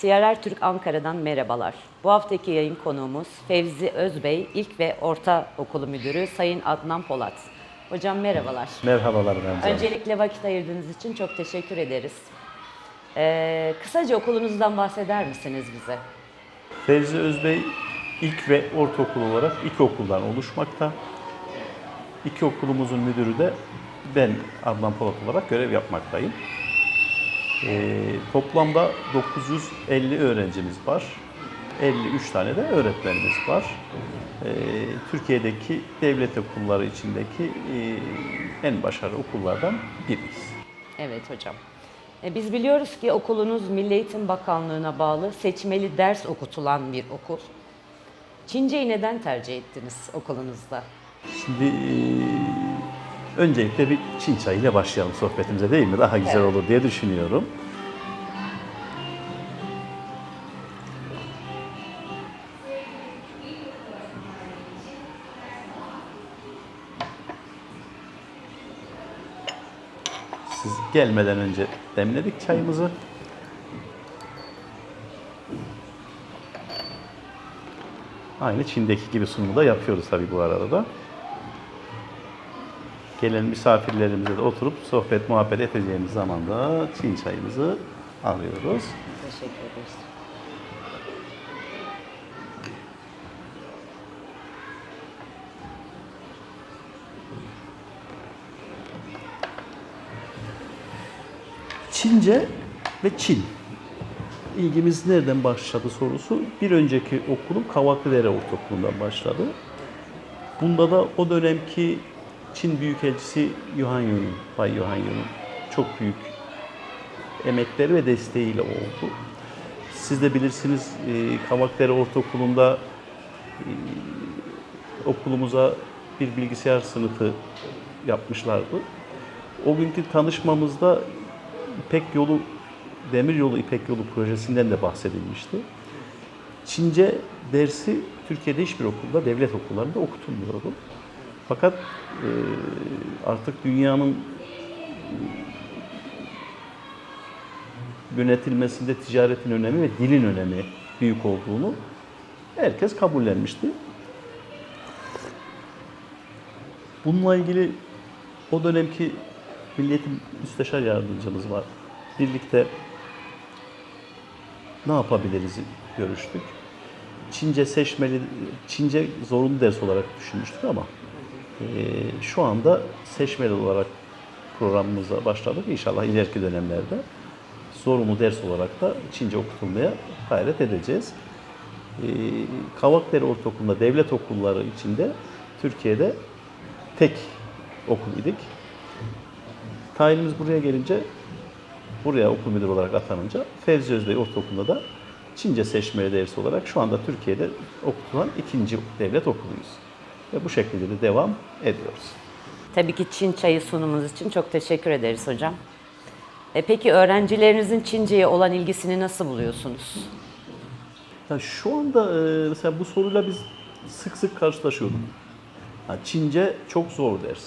CRR Türk Ankara'dan merhabalar. Bu haftaki yayın konuğumuz Fevzi Özbey, İlk ve Orta Okulu Müdürü Sayın Adnan Polat. Hocam merhabalar. Merhabalar Hanım. Öncelikle vakit ayırdığınız için çok teşekkür ederiz. Ee, kısaca okulunuzdan bahseder misiniz bize? Fevzi Özbey ilk ve ortaokul olarak iki okuldan oluşmakta. İki okulumuzun müdürü de ben Adnan Polat olarak görev yapmaktayım. Ee, toplamda 950 öğrencimiz var. 53 tane de öğretmenimiz var. Ee, Türkiye'deki devlet okulları içindeki e, en başarılı okullardan biriyiz. Evet hocam. Ee, biz biliyoruz ki okulunuz Milli Eğitim Bakanlığı'na bağlı seçmeli ders okutulan bir okul. Çince'yi neden tercih ettiniz okulunuzda? Şimdi eee, öncelikle bir Çin çayıyla başlayalım sohbetimize değil mi? Daha güzel Evet. olur diye düşünüyorum. Siz gelmeden önce demledik çayımızı. Aynı Çin'deki gibi sunumu da yapıyoruz tabii bu arada da. Gelen misafirlerimize de oturup sohbet, muhabbet edeceğimiz zaman da Çin çayımızı alıyoruz. Teşekkür ederiz. Çince ve Çin. İlgimiz nereden başladı sorusu bir önceki okulum Kavaklıdere Ortaokulu'ndan başladı. Bunda da o dönemki Çin Büyükelçisi Yuhan Yun'un, Bay Yuhan Yun'un çok büyük emekleri ve desteğiyle oldu. Siz de bilirsiniz e, Kavaklıdere Ortaokulu'nda e, okulumuza bir bilgisayar sınıfı yapmışlardı. O günkü tanışmamızda İpek Yolu, Demir Yolu İpek Yolu projesinden de bahsedilmişti. Çince dersi Türkiye'de hiçbir okulda, devlet okullarında okutulmuyordu. Fakat e, artık dünyanın yönetilmesinde ticaretin önemi ve dilin önemi büyük olduğunu herkes kabullenmişti. Bununla ilgili o dönemki Milliyetin Müsteşar Yardımcımız var. Birlikte ne yapabiliriz görüştük. Çince seçmeli, Çince zorunlu ders olarak düşünmüştük ama şu anda seçmeli olarak programımıza başladık. İnşallah ileriki dönemlerde zorunlu ders olarak da Çince okutulmaya gayret edeceğiz. Eee Kavakdere Ortaokulu'nda devlet okulları içinde Türkiye'de tek okul idik. Tayinimiz buraya gelince, buraya okul müdürü olarak atanınca Fevzi Özbey Ortaokulu'nda da Çince seçmeli dersi olarak şu anda Türkiye'de okutulan ikinci devlet okuluyuz. Ve bu şekilde de devam ediyoruz. Tabii ki Çin çayı sunumunuz için çok teşekkür ederiz hocam. E, peki öğrencilerinizin Çince'ye olan ilgisini nasıl buluyorsunuz? Ya şu anda e, mesela bu soruyla biz sık sık karşılaşıyorduk. Ha, Çince çok zor ders.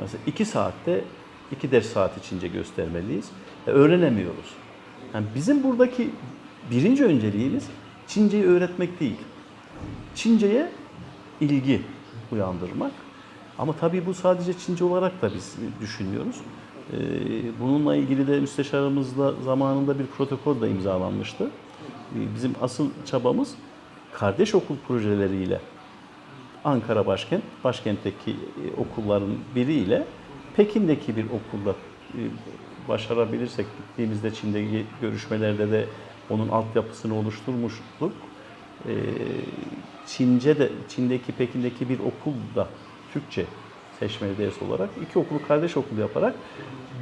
Mesela iki saatte iki ders saati Çince göstermeliyiz. E, öğrenemiyoruz. Yani bizim buradaki birinci önceliğimiz Çinceyi öğretmek değil. Çince'ye ilgi uyandırmak. Ama tabii bu sadece Çince olarak da biz düşünüyoruz. Ee, bununla ilgili de müsteşarımızla zamanında bir protokol da imzalanmıştı. Ee, bizim asıl çabamız kardeş okul projeleriyle Ankara başkent, başkentteki e, okulların biriyle Pekin'deki bir okulda e, başarabilirsek gittiğimizde Çin'deki görüşmelerde de onun altyapısını oluşturmuştuk. Ee, Çince de Çin'deki Pekin'deki bir okulda Türkçe seçmeli ders olarak iki okulu kardeş okul yaparak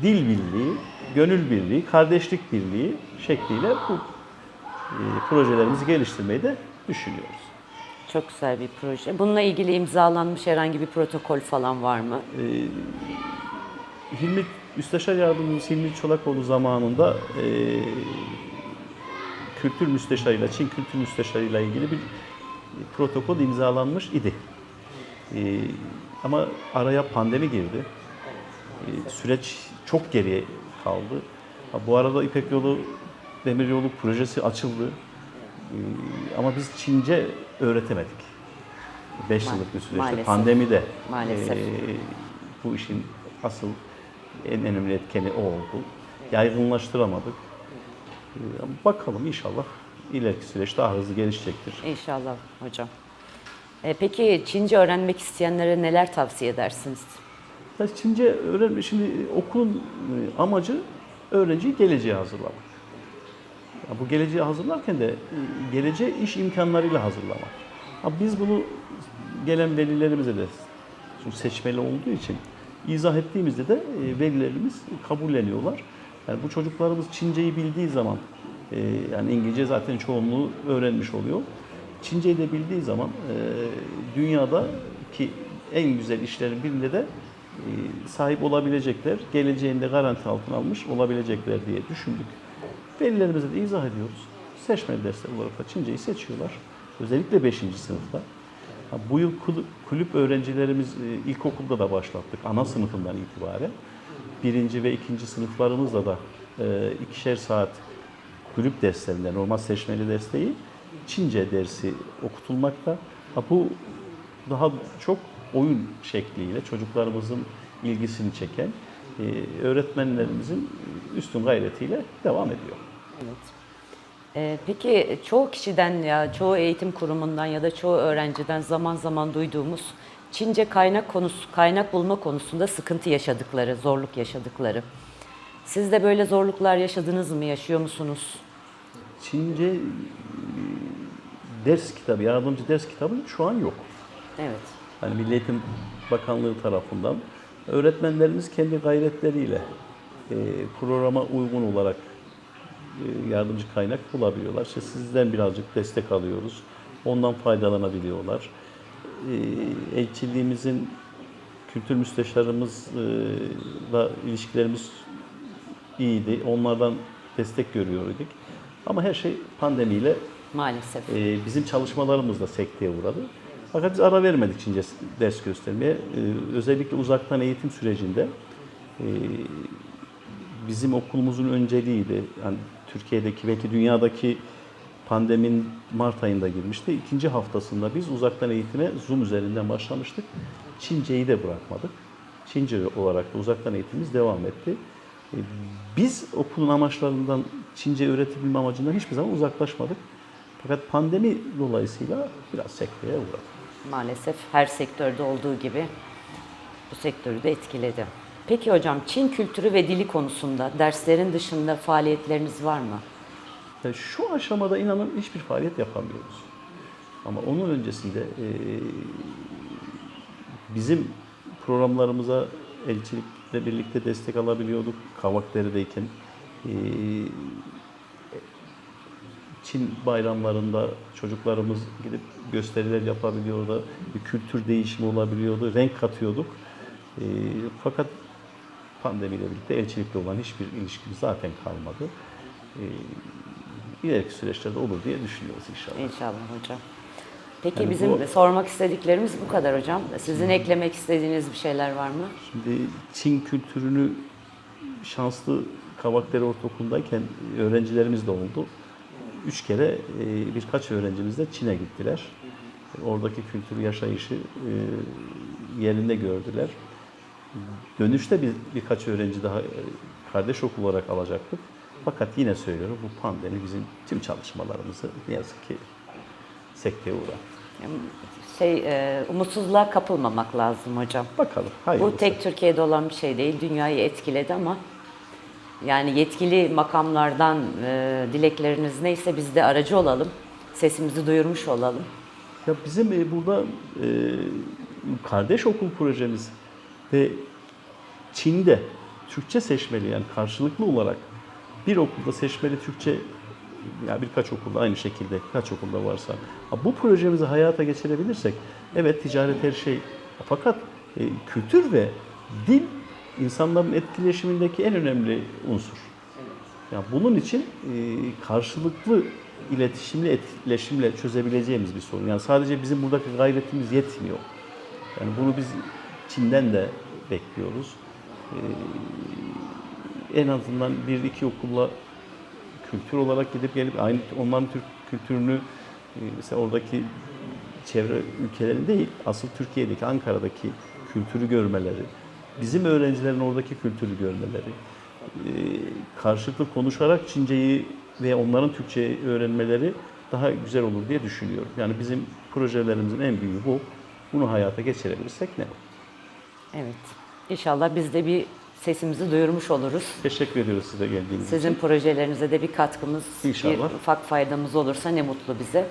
dil birliği, gönül birliği, kardeşlik birliği şekliyle bu e, projelerimizi geliştirmeyi de düşünüyoruz. Çok güzel bir proje. Bununla ilgili imzalanmış herhangi bir protokol falan var mı? Hilmi Müsteşar Yardımcımız Hilmi Çolakoğlu zamanında e, kültür müsteşarıyla, Çin kültür müsteşarıyla ilgili bir protokol imzalanmış idi. E, ama araya pandemi girdi. E, süreç çok geriye kaldı. Ha, bu arada İpek Yolu Demiryolu projesi açıldı. Ee, ama biz Çince öğretemedik. 5 Ma- yıllık bir süreçte maalesef. pandemide Maalesef. ee, bu işin asıl en önemli etkeni o oldu. Yaygınlaştıramadık. Bakalım inşallah ileriki süreç daha hızlı gelişecektir. İnşallah hocam. E, peki Çince öğrenmek isteyenlere neler tavsiye edersiniz? Ya Çince öğrenme, şimdi okulun e, amacı öğrenciyi geleceğe hazırlamak. Ya bu geleceğe hazırlarken de e, geleceğe iş imkanlarıyla hazırlamak. Ha biz bunu gelen velilerimize de seçmeli olduğu için izah ettiğimizde de e, velilerimiz kabulleniyorlar. Yani bu çocuklarımız Çinceyi bildiği zaman e, yani İngilizce zaten çoğunluğu öğrenmiş oluyor. Çinceyi de bildiği zaman e, dünyadaki en güzel işlerin birinde de e, sahip olabilecekler, geleceğinde garanti altına almış olabilecekler diye düşündük. Velilerimize de izah ediyoruz. Seçmeli dersler olarak da Çinceyi seçiyorlar. Özellikle 5. sınıfta. Bu yıl kul- kulüp öğrencilerimiz e, ilkokulda da başlattık ana sınıfından itibaren. Birinci ve ikinci sınıflarımızla da e, ikişer saat kulüp derslerinde normal seçmeli ders değil, Çince dersi okutulmakta. Ha, bu daha çok oyun şekliyle çocuklarımızın ilgisini çeken e, öğretmenlerimizin üstün gayretiyle devam ediyor. Evet. E, peki çoğu kişiden ya çoğu eğitim kurumundan ya da çoğu öğrenciden zaman zaman duyduğumuz Çince kaynak konusu kaynak bulma konusunda sıkıntı yaşadıkları, zorluk yaşadıkları. Siz de böyle zorluklar yaşadınız mı, yaşıyor musunuz? Çince e, ders kitabı, yardımcı ders kitabı şu an yok. Evet. Hani Milli Eğitim Bakanlığı tarafından öğretmenlerimiz kendi gayretleriyle e, programa uygun olarak e, yardımcı kaynak bulabiliyorlar. İşte sizden birazcık destek alıyoruz. Ondan faydalanabiliyorlar. E, elçiliğimizin kültür müsteşarımızla ilişkilerimiz iyiydi. Onlardan destek görüyorduk. Ama her şey pandemiyle Maalesef. ee, bizim çalışmalarımız da sekteye uğradı. Fakat biz ara vermedik Çince ders göstermeye. Ee, özellikle uzaktan eğitim sürecinde e, bizim okulumuzun önceliğiydi. Yani Türkiye'deki belki dünyadaki pandemin Mart ayında girmişti. İkinci haftasında biz uzaktan eğitime Zoom üzerinden başlamıştık. Çinceyi de bırakmadık. Çince olarak da uzaktan eğitimimiz devam etti. Ee, Biz okulun amaçlarından Çince öğretebilme amacından hiçbir zaman uzaklaşmadık. Fakat pandemi dolayısıyla biraz sekteye uğradı. Maalesef her sektörde olduğu gibi bu sektörü de etkiledi. Peki hocam Çin kültürü ve dili konusunda derslerin dışında faaliyetleriniz var mı? Yani şu aşamada inanın hiçbir faaliyet yapamıyoruz. Ama onun öncesinde e, bizim programlarımıza elçilikle birlikte destek alabiliyorduk. Kavakdere'deyken e, Çin bayramlarında çocuklarımız gidip gösteriler yapabiliyordu. Bir kültür değişimi olabiliyordu. Renk katıyorduk. E, fakat pandemiyle birlikte elçilikle olan hiçbir ilişkimiz zaten kalmadı. E, ileriki süreçlerde olur diye düşünüyoruz inşallah. İnşallah hocam. Peki Yani bizim bu- sormak istediklerimiz bu kadar hocam. Sizin eklemek istediğiniz bir şeyler var mı? Şimdi Çin kültürünü şanslı Kavakdere Ortaokulu'ndayken öğrencilerimiz de oldu. Üç kere e, birkaç öğrencimiz de Çin'e gittiler. Oradaki kültür yaşayışı e, yerinde gördüler. Dönüşte bir, birkaç öğrenci daha e, kardeş okul olarak alacaktık. Fakat yine söylüyorum bu pandemi bizim tüm çalışmalarımızı ne yazık ki sekteye uğrattı. Şey, e, umutsuzluğa kapılmamak lazım hocam. Bakalım. Bu hayırlısı. tek Türkiye'de olan bir şey değil. Dünyayı etkiledi ama yani yetkili makamlardan e, dilekleriniz neyse biz de aracı olalım. Sesimizi duyurmuş olalım. Ya bizim e, burada e, kardeş okul projemiz ve Çin'de Türkçe seçmeli yani karşılıklı olarak bir okulda seçmeli Türkçe ya birkaç okulda aynı şekilde kaç okulda varsa bu projemizi hayata geçirebilirsek evet ticaret her şey fakat e, kültür ve dil insanların etkileşimindeki en önemli unsur. Ya bunun için e, karşılıklı iletişimle, etkileşimle çözebileceğimiz bir sorun. Yani sadece bizim buradaki gayretimiz yetmiyor. Yani bunu biz Çin'den de bekliyoruz. E, en azından bir iki okulla kültür olarak gidip gelip aynı onların Türk kültürünü e, mesela oradaki çevre ülkelerin değil, asıl Türkiye'deki, Ankara'daki kültürü görmeleri, bizim öğrencilerin oradaki kültürü görmeleri, e, karşılıklı konuşarak Çince'yi ve onların Türkçeyi öğrenmeleri daha güzel olur diye düşünüyorum. Yani bizim projelerimizin en büyüğü bu. Bunu hayata geçirebilirsek ne? Evet. İnşallah biz de bir sesimizi duyurmuş oluruz. Teşekkür ediyoruz size geldiğiniz Sizin için. projelerinize de bir katkımız, bir İnşallah. ufak faydamız olursa ne mutlu bize.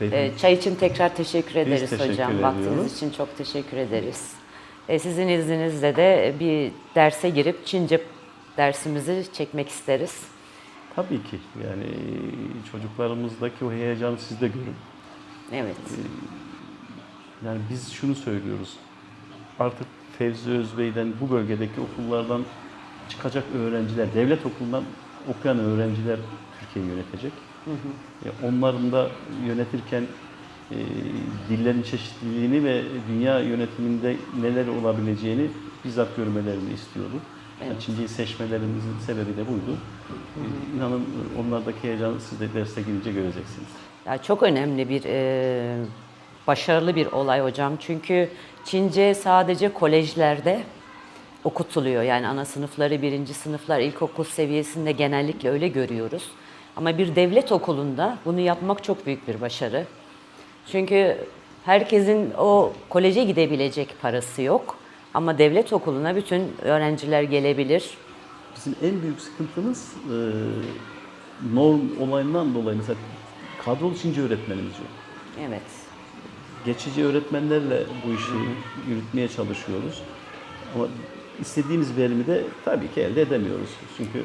Ee, çay için tekrar teşekkür ederiz teşekkür hocam. Vaktiniz ediyoruz. için çok teşekkür ederiz. Ee, sizin izninizle de bir derse girip Çince dersimizi çekmek isteriz. Tabii ki. Yani çocuklarımızdaki o heyecanı siz de görün. Evet. Yani biz şunu söylüyoruz. Artık Fevzi Özbey'den bu bölgedeki okullardan çıkacak öğrenciler, devlet okulundan okuyan öğrenciler Türkiye'yi yönetecek. E, Onların da yönetirken e, dillerin çeşitliliğini ve dünya yönetiminde neler olabileceğini bizzat görmelerini istiyorduk. Evet. Çince'yi seçmelerimizin sebebi de buydu. E, İnanın onlardaki heyecanı siz de derste girince göreceksiniz. Ya çok önemli bir e, başarılı bir olay hocam. Çünkü Çince sadece kolejlerde okutuluyor. Yani ana sınıfları, birinci sınıflar, ilkokul seviyesinde genellikle öyle görüyoruz. Ama bir devlet okulunda bunu yapmak çok büyük bir başarı. Çünkü herkesin o koleje gidebilecek parası yok. Ama devlet okuluna bütün öğrenciler gelebilir. Bizim en büyük sıkıntımız e, norm olayından dolayı mesela kadrolu Çince öğretmenimiz yok. Evet. Geçici öğretmenlerle bu işi yürütmeye çalışıyoruz. Ama istediğimiz verimi de tabii ki elde edemiyoruz. Çünkü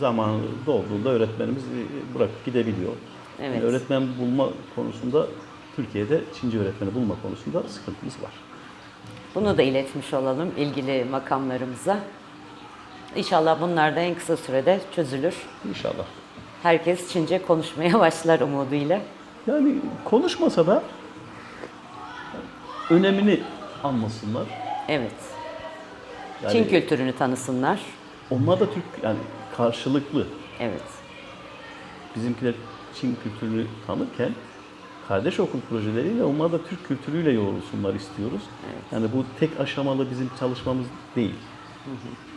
zamanı dolduğunda öğretmenimiz bırakıp gidebiliyor. Evet. Yani öğretmen bulma konusunda Türkiye'de Çince öğretmeni bulma konusunda sıkıntımız var. Bunu da iletmiş olalım ilgili makamlarımıza. İnşallah bunlar da en kısa sürede çözülür. İnşallah. Herkes Çince konuşmaya başlar umuduyla. Yani konuşmasa da önemini anlasınlar. Evet. Yani Çin kültürünü tanısınlar. Onlar da Türk yani karşılıklı. Evet. Bizimkiler Çin kültürünü tanırken kardeş okul projeleriyle onlar da Türk kültürüyle yoğrulsunlar istiyoruz. Yani bu tek aşamalı bizim çalışmamız değil.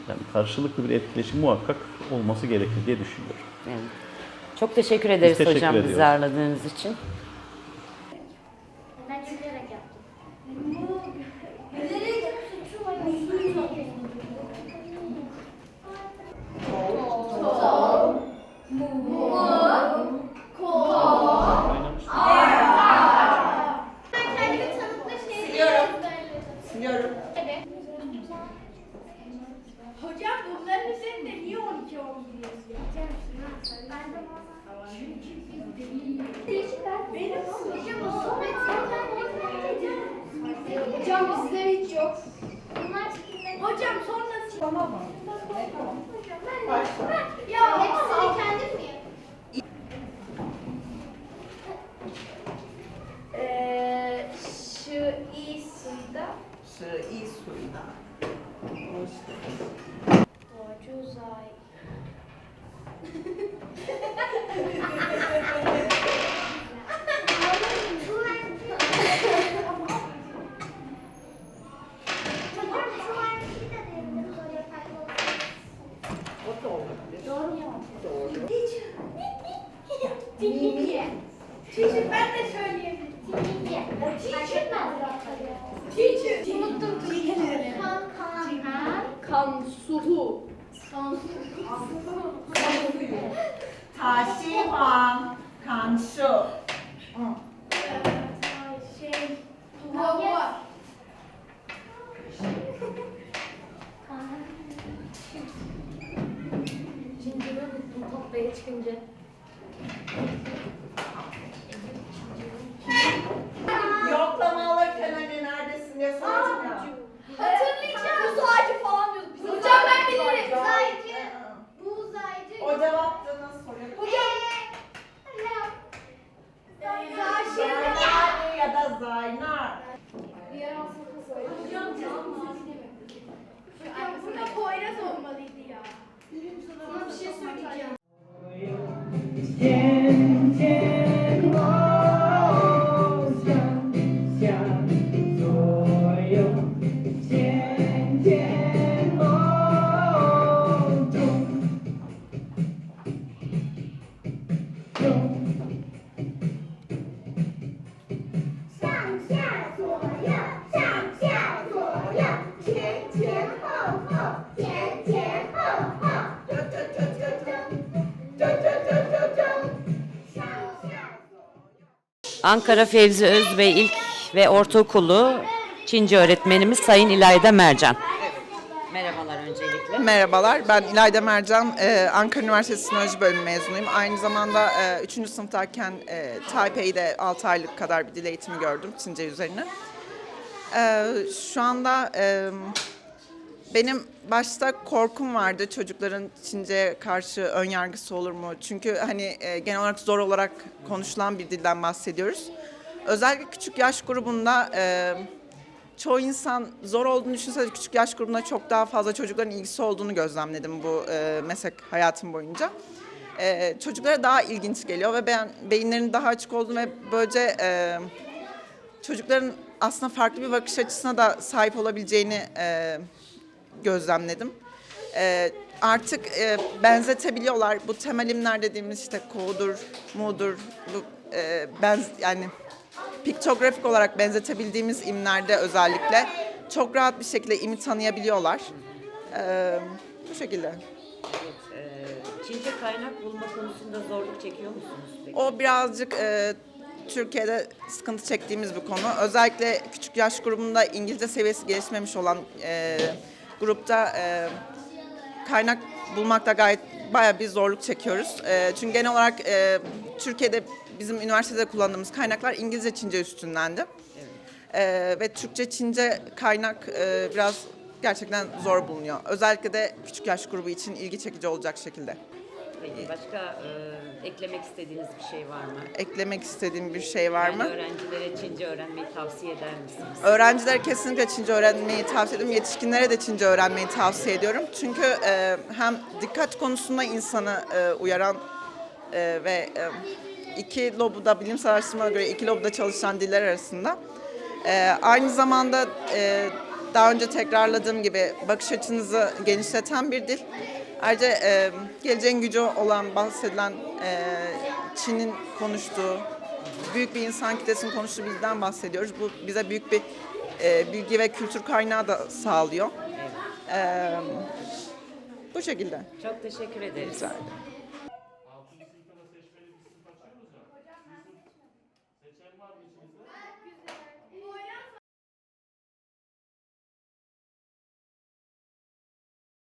Yani karşılıklı bir etkileşim muhakkak olması gerekir diye düşünüyorum. evet. Çok teşekkür ederiz teşekkür hocam bizi ediyoruz. ağırladığınız için. і суйна. Хочу зай. Suhu. Kan Taşivan. Kanşı. şey. Hava. Zinciri unuttum toplaya çıkınca. Yoklama alırken hani neredesin diye ya. Hatırlayacağım. Buz ağacı falan diyorduk. biz. Hocam ben bilirim. Uzaycı. Bu uzaycı. O cevaptı nasıl soruyor? Hocam. Ankara Fevzi Özbey İlk ve Ortaokulu Çince öğretmenimiz Sayın İlayda Mercan. Merhabalar ben İlayda Mercan, Ee, Ankara Üniversitesi Sinoloji Bölümü mezunuyum. Aynı zamanda 3. sınıftayken e, Taipei'de 6 aylık kadar bir dil eğitimi gördüm Çince üzerine. Ee, Şu anda e, benim başta korkum vardı çocukların Çince'ye karşı ön yargısı olur mu? Çünkü hani e, genel olarak zor olarak konuşulan bir dilden bahsediyoruz. Özellikle küçük yaş grubunda e, çoğu insan zor olduğunu düşünse de küçük yaş grubunda çok daha fazla çocukların ilgisi olduğunu gözlemledim bu e, meslek hayatım boyunca. E, çocuklara daha ilginç geliyor ve ben beyinlerinin daha açık olduğunu ve böylece e, çocukların aslında farklı bir bakış açısına da sahip olabileceğini e, gözlemledim. E, artık e, benzetebiliyorlar. Bu temelimler dediğimiz işte ko'dur, mu'dur, bu e, benz yani piktografik olarak benzetebildiğimiz imlerde özellikle çok rahat bir şekilde imi tanıyabiliyorlar. E, bu şekilde. Çince kaynak bulma konusunda zorluk çekiyor musunuz peki? O birazcık e, Türkiye'de sıkıntı çektiğimiz bir konu. Özellikle küçük yaş grubunda İngilizce seviyesi gelişmemiş olan e, grupta e, kaynak bulmakta gayet bayağı bir zorluk çekiyoruz. E, çünkü genel olarak e, Türkiye'de bizim üniversitede kullandığımız kaynaklar İngilizce Çince üstündendi. E, ve Türkçe Çince kaynak e, biraz gerçekten zor bulunuyor. Özellikle de küçük yaş grubu için ilgi çekici olacak şekilde. Peki başka e, eklemek istediğiniz bir şey var mı? Eklemek istediğim bir şey var Yani mı? öğrencilere Çince öğrenmeyi tavsiye eder misiniz? Öğrencilere kesinlikle Çince öğrenmeyi tavsiye ediyorum. Yetişkinlere de Çince öğrenmeyi tavsiye ediyorum. Çünkü e, hem dikkat konusunda insanı e, uyaran e, ve e, iki lobuda, bilimsel araştırmalara göre iki lobuda çalışan diller arasında. E, aynı zamanda e, daha önce tekrarladığım gibi bakış açınızı genişleten bir dil. Ayrıca e, geleceğin gücü olan bahsedilen e, Çin'in konuştuğu, büyük bir insan kitlesinin konuştuğu dilden bahsediyoruz. Bu bize büyük bir e, bilgi ve kültür kaynağı da sağlıyor. E, bu şekilde. Çok teşekkür ederiz. Rica ederim.